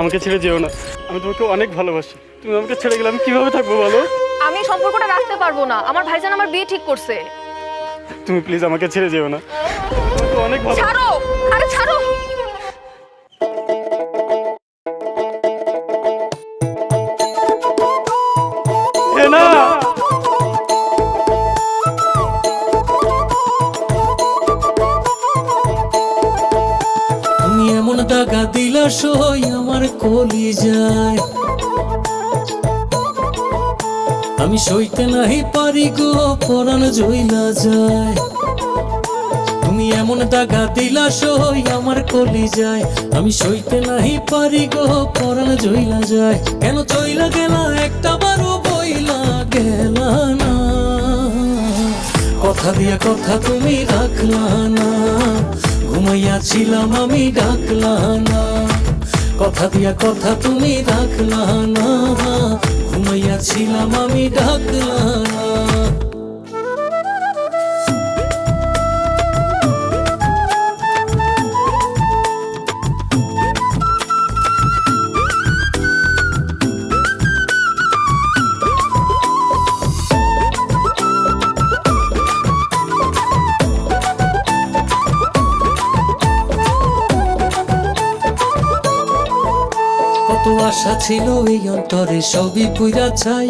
আমাকে ছেড়ে যেও না। আমি তোমাকে অনেক ভালোবাসি। তুমি আমাকে ছেড়ে গেলে আমি কীভাবে থাকব বলো? আমি সম্পর্কটা রাখতে পারব না। আমার ভাইজান আমার বিয়ে ঠিক করছে। তুমি প্লিজ আমাকে ছেড়ে যেও না। তোমাকে অনেক ভালো ছাড়ো! আরে ছাড়ো! না দাগা দিলা সই আমার কলি যায়। আমি সইতে নাহি পারি গো, পরাণ জইলা যায়। তুমি এমন দাগা দিলা সই আমার কলি যায়। আমি সইতে নাহি পারি গো, পরাণ জইলা যায়। কেন চইলা গেলা, একটা বারো বইলা গেলা না। কথা দিয়া কথা তুমি রাখলা না। ঘুমাইয়াছিলাম আমি ডাকলা না কথা দিয়া কথা তুমি রাখলা না ঘুমাইয়াছিলাম আমি ডাকলা না আশা ছিল এই অন্তরে সবই পুইরা চাই।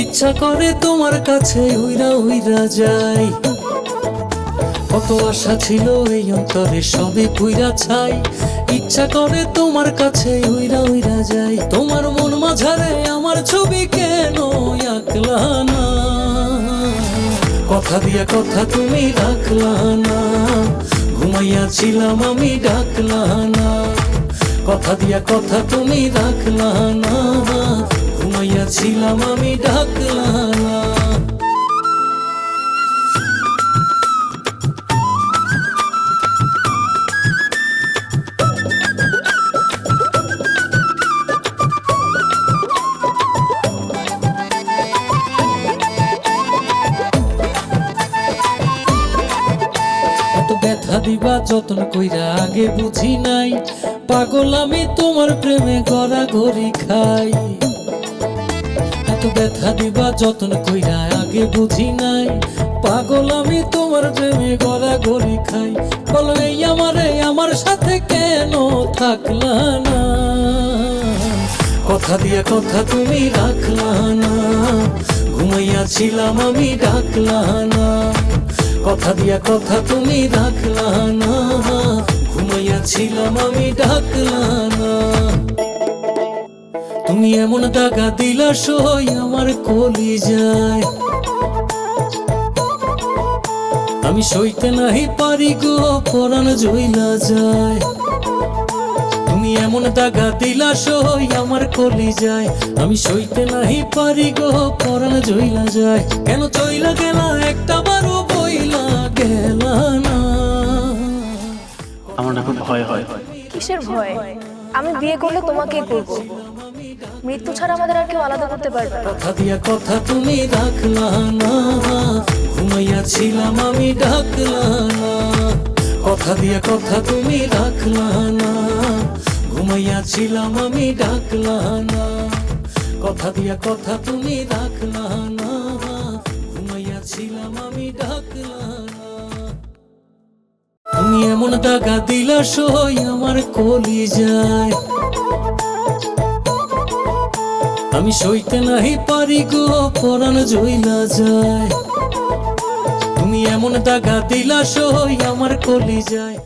ইচ্ছা করে তোমার কাছে উইরা উইরা যাই। কত আশা ছিল এই অন্তরে সবই পুইরা চাই। ইচ্ছা করে তোমার কাছে উইরা উইরা যাই। তোমার মন মাঝারে আমার ছবি কেন আঁকলা না? কথা দিয়া কথা তুমি রাখলা না। ঘুমাইয়াছিলাম আমি ডাকলা না। কথা দিয়া কথা তুমি রাখলা না। ঘুমাইয়া ছিলাম আমি ডাকলা না। ব্যথা কইরা আগে বুঝি নাই। পাগল, আমি তোমার প্রেমে গড়া ঘড়ি খাই। এত ব্যথা দিবা, যতন কইরা আগে বুঝি নাই। পাগল, আমি তোমার প্রেমে গড়া ঘড়ি খাই। বলো, এই আমারে, আমার সাথে কেন থাকলা না? কথা দিয়া কথা তুমি রাখলা না। ঘুমাইয়া ছিলাম, আমি ডাকলা না। কথা দিয়া কথা তুমি রাখলা না। ঘুমাইয়াছিলাম আমি তুমি এমন দাগা দিলা সই আমার কলি যায়। আমি সইতে নাহি পারি গো, পরাণ জইলা যায়। তুমি এমন দাগা দিলা সই আমার কলি যায়। আমি সইতে নাহি পারি গো, পরাণ জইলা যায়। কেন চইলা গেলা, একটা বারো বইলা ভয় হয়। কিসের ভয়? আমি বিয়ে করলে তোমাকে করব। মৃত্যু ছাড়া আমাদের আর কেউ আলাদা করতে পারবে না। কথা দিয়া কথা তুমি রাখলা না। ঘুমাইয়াছিলাম আমি ডাকলা না। কথা দিয়া কথা তুমি রাখলা না। ঘুমাইয়াছিলাম আমি ডাকলা না। কথা দিয়া কথা তুমি রাখলা না। ঘুমাইয়াছিলাম আমি ডাকলা না তুমি এমন টাকা দিলা সই আমার কলি যায়। আমি সইতে নাহি পারি গো, পরাণ জইলা যায়। তুমি এমন টাকা দিলা সই আমার কলি যায়।